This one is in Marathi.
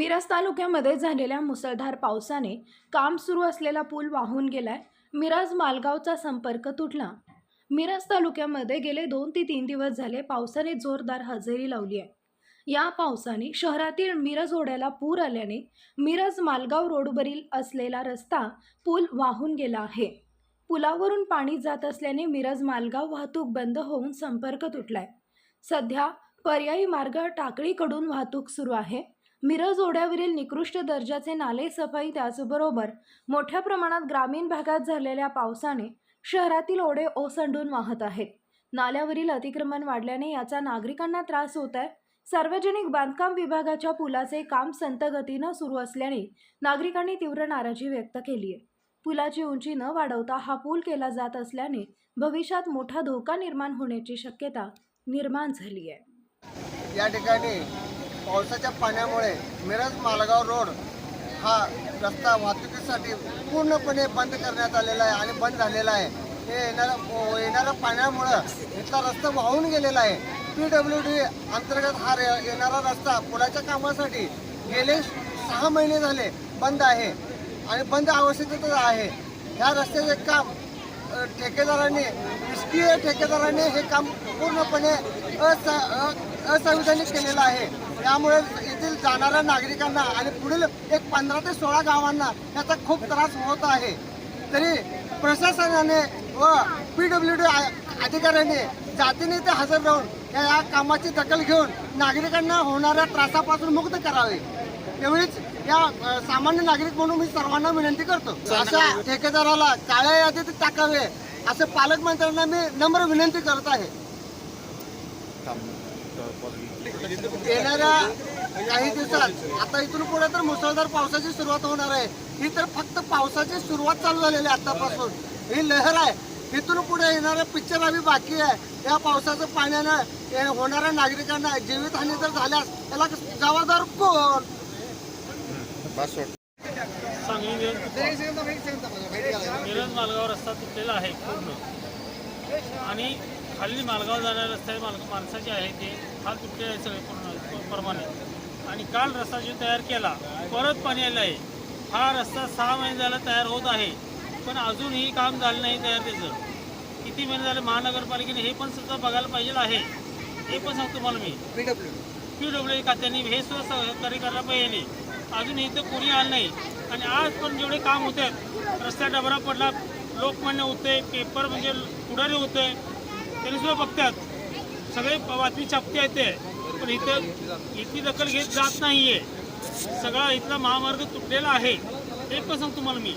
मिरज तालुक्यामध्ये झालेल्या मुसळधार पावसाने काम सुरू असलेला पूल वाहून गेलाय. मिरज मालगावचा संपर्क तुटला. मिरज तालुक्यामध्ये गेले दोन ते तीन दिवस झाले पावसाने जोरदार हजेरी लावली आहे. या पावसाने शहरातील मिरज ओढ्याला पूर आल्याने मिरज मालगाव रोडवरील असलेला रस्ता पूल वाहून गेला आहे. पुलावरून पाणी जात असल्याने मिरज मालगाव वाहतूक बंद होऊन संपर्क तुटलाय. सध्या पर्यायी मार्ग टाकळीकडून वाहतूक सुरू आहे. मिरज ओढ्यावरील निकृष्ट दर्जाचे नाले सफाई त्याचबरोबर मोठ्या प्रमाणात ग्रामीण भागात झालेल्या पावसाने शहरातील ओढे ओसंडून वाहत आहेत. नाल्यावरील अतिक्रमण वाढल्याने याचा नागरिकांना त्रास होत आहे. सार्वजनिक बांधकाम विभागाच्या पुलाचे काम संतगतीनं सुरू असल्याने नागरिकांनी तीव्र नाराजी व्यक्त केली आहे. पुलाची उंची न वाढवता हा पूल केला जात असल्याने भविष्यात मोठा धोका निर्माण होण्याची शक्यता निर्माण झाली आहे. या ठिकाणी पावसाच्या पाण्यामुळे मिरज मालगाव रोड हा रस्ता वाहतुकीसाठी पूर्णपणे बंद करण्यात आलेला आहे आणि बंद झालेला आहे. हे येणाऱ्या येणाऱ्या पाण्यामुळं इथला रस्ता वाहून गेलेला आहे. पी डब्ल्यू डी अंतर्गत हा रे- येणारा रस्ता पुलाच्या कामासाठी गेले सहा महिने झाले बंद आहे आणि बंद अवस्थेतच आहे. ह्या रस्त्याचे काम ठेकेदारांनी निष्क्रिय ठेकेदारांनी हे काम पूर्णपणे अस असंविधानिक केलेलं आहे. यामुळे येथील जाणाऱ्या नागरिकांना आणि पुढील एक पंधरा ते सोळा गावांना याचा खूप त्रास होत आहे. तरी प्रशासनाने व पी डब्ल्यू डी अधिकाऱ्यांनी जातीने ते हजर राहून या या कामाची दखल घेऊन नागरिकांना होणाऱ्या त्रासापासून मुक्त करावे. एवढीच या सामान्य नागरिक म्हणून मी सर्वांना विनंती करतो. अशा ठेकेदाराला काळ्या यादीत टाकावे असे पालकमंत्र्यांना मी नम्र विनंती करत आहे. येणाऱ्या काही दिवसात आता इथून पुढे तर मुसळधार पावसाची सुरुवात होणार आहे. ही तर फक्त पावसाची सुरुवात चालू झालेली आहे आतापासून. ही लहर आहे. इथून पुढे येणाऱ्या पिक्चर आम्ही बाकी आहे. या पावसाचं पाण्यानं हे होणाऱ्या नागरिकांना जीवितहानी जर झाल्यास त्याला जबाबदार कोण? मालगाव रस्ता तुटलेला आहे पूर्ण. आणि खाली मालगाव जाणारा रस्ता आहे माल माणसाचे आहे ते. हा तुटलेला आहे सगळे पूर्ण प्रमाणे. आणि काल रस्ता जो तयार केला परत पाणी आलं आहे. हा रस्ता सहा महिने झाला तयार होत आहे. पण अजूनही काम झालं नाही तयार त्याचं किती महिने झाले महानगरपालिकेने हे पण सुद्धा बघायला पाहिजे आहे. हे पण सांगतो तुम्हाला मी. पी डब्ल्यू खात्याने हे सुद्धा सहकार्य करायला पाहिजे. अजून इथं कोणी आलं नाही. आणि आज पण जेवढे काम होते रस्त्या डबरा पडला लोकमान्य होते पेपर म्हणजे पुढारी होते त्यांनी सुद्धा बघतात. सगळे बातमी छापते येते पण इथं इथली दखल घेत जात नाहीये. सगळा इथला महामार्ग तुटलेला आहे. हे पण सांगतो तुम्हाला मी.